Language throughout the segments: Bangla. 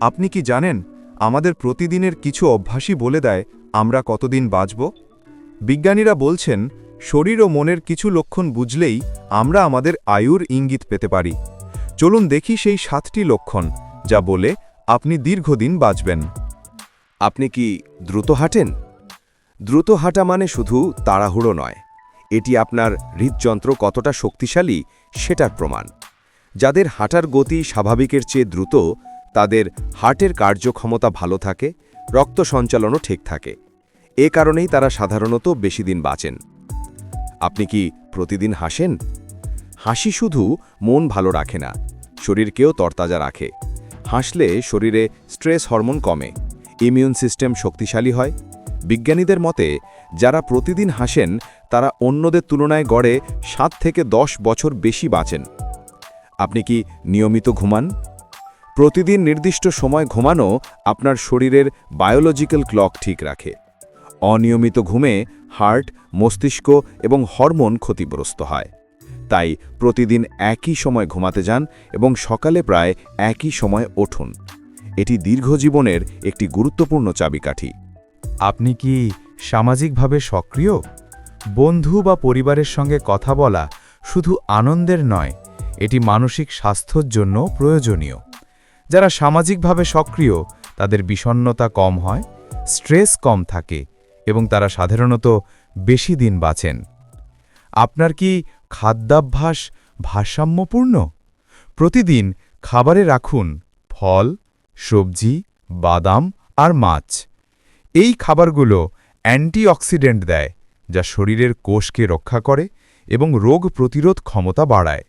আপনি কি জানেন, আমাদের প্রতিদিনের কিছু অভ্যাসই বলে দেয়, আমরা কতদিন বাঁচব? বিজ্ঞানীরা বলছেন, শরীর ও মনের কিছু লক্ষণ বুঝলেই আমরা আমাদের আয়ুর ইঙ্গিত পেতে পারি। চলুন দেখি সেই সাতটি লক্ষণ, যা বলে আপনি দীর্ঘদিন বাঁচবেন। আপনি কি দ্রুত হাঁটেন? দ্রুত হাঁটা মানে শুধু তাড়াহুড়ো নয়, এটি আপনার হৃদযন্ত্র কতটা শক্তিশালী সেটার প্রমাণ। যাদের হাঁটার গতি স্বাভাবিকের চেয়ে দ্রুত তাদের হার্টের কার্যক্ষমতা ভালো থাকে, রক্ত সঞ্চালনও ঠিক থাকে। এ কারণেই তারা সাধারণত বেশি দিন বাঁচেন। আপনি কি প্রতিদিন হাসেন? হাসি শুধু মন ভালো রাখে না, শরীরকেও তরতাজা রাখে। হাসলে শরীরে স্ট্রেস হরমোন কমে, ইমিউন সিস্টেম শক্তিশালী হয়। বিজ্ঞানীদের মতে, যারা প্রতিদিন হাসেন, তারা অন্যদের তুলনায় গড়ে সাত থেকে দশ বছর বেশি বাঁচেন। আপনি কি নিয়মিত ঘুমান? প্রতিদিন নির্দিষ্ট সময় ঘুমানো আপনার শরীরের বায়োলজিক্যাল ক্লক ঠিক রাখে। অনিয়মিত ঘুমে হার্ট, মস্তিষ্ক এবং হরমোন ক্ষতিগ্রস্ত হয়। তাই প্রতিদিন একই সময় ঘুমাতে যান এবং সকালে প্রায় একই সময় উঠুন এটি দীর্ঘ জীবনের একটি গুরুত্বপূর্ণ চাবিকাঠি। আপনি কি সামাজিকভাবে সক্রিয়? বন্ধু বা পরিবারের সঙ্গে কথা বলা শুধু আনন্দের নয়, এটি মানসিক স্বাস্থ্যর জন্য প্রয়োজনীয়। যারা সামাজিকভাবে সক্রিয়, তাদের বিষণ্ণতা কম হয়, স্ট্রেস কম থাকে এবং তারা সাধারণত বেশি দিন বাঁচেন। আপনার কি খাদ্যাভ্যাস ভারসাম্যপূর্ণ? প্রতিদিন খাবারে রাখুন ফল, সবজি, বাদাম আর মাছ। এই খাবারগুলো অ্যান্টিঅক্সিডেন্ট দেয়, যা শরীরের কোষকে রক্ষা করে এবং রোগ প্রতিরোধ ক্ষমতা বাড়ায়।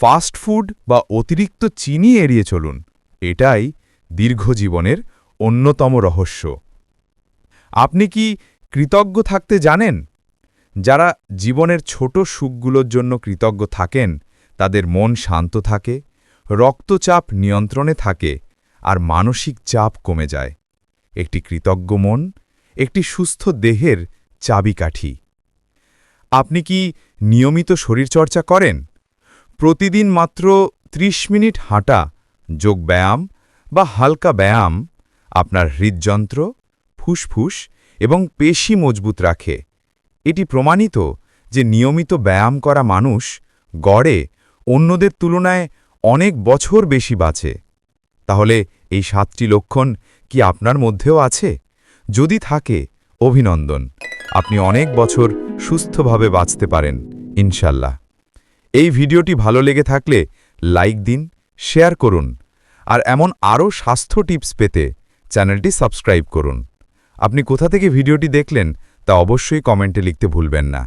ফাস্ট ফুড বা অতিরিক্ত চিনি এড়িয়ে চলুন। এটাই দীর্ঘ জীবনের অন্যতম রহস্য। আপনি কি কৃতজ্ঞ থাকতে জানেন? যারা জীবনের ছোট সুখগুলোর জন্য কৃতজ্ঞ থাকেন, তাদের মন শান্ত থাকে, রক্তচাপ নিয়ন্ত্রণে থাকে, আর মানসিক চাপ কমে যায়। একটি কৃতজ্ঞ মন, একটি সুস্থ দেহের চাবিকাঠি। আপনি কি নিয়মিত শরীরচর্চা করেন? প্রতিদিন মাত্র ৩০ মিনিট হাঁটা যোগব্যায়াম বা হালকা ব্যায়াম আপনার হৃদযন্ত্র, ফুসফুস এবং পেশি মজবুত রাখে। এটি প্রমাণিত যে নিয়মিত ব্যায়াম করা মানুষ গড়ে অন্যদের তুলনায় অনেক বছর বেশি বাঁচে। তাহলে এই সাতটি লক্ষণ কি আপনার মধ্যেও আছে? যদি থাকে, অভিনন্দন। আপনি অনেক বছর সুস্থভাবে বাঁচতে পারেন, ইনশাল্লাহ। এই ভিডিওটি ভালো লেগে থাকলে লাইক দিন শেয়ার করুন আর এমন আরও স্বাস্থ্য টিপস পেতে চ্যানেলটি সাবস্ক্রাইব করুন। আপনি কোথা থেকে ভিডিওটি দেখলেন তা অবশ্যই কমেন্টে লিখতে ভুলবেন না।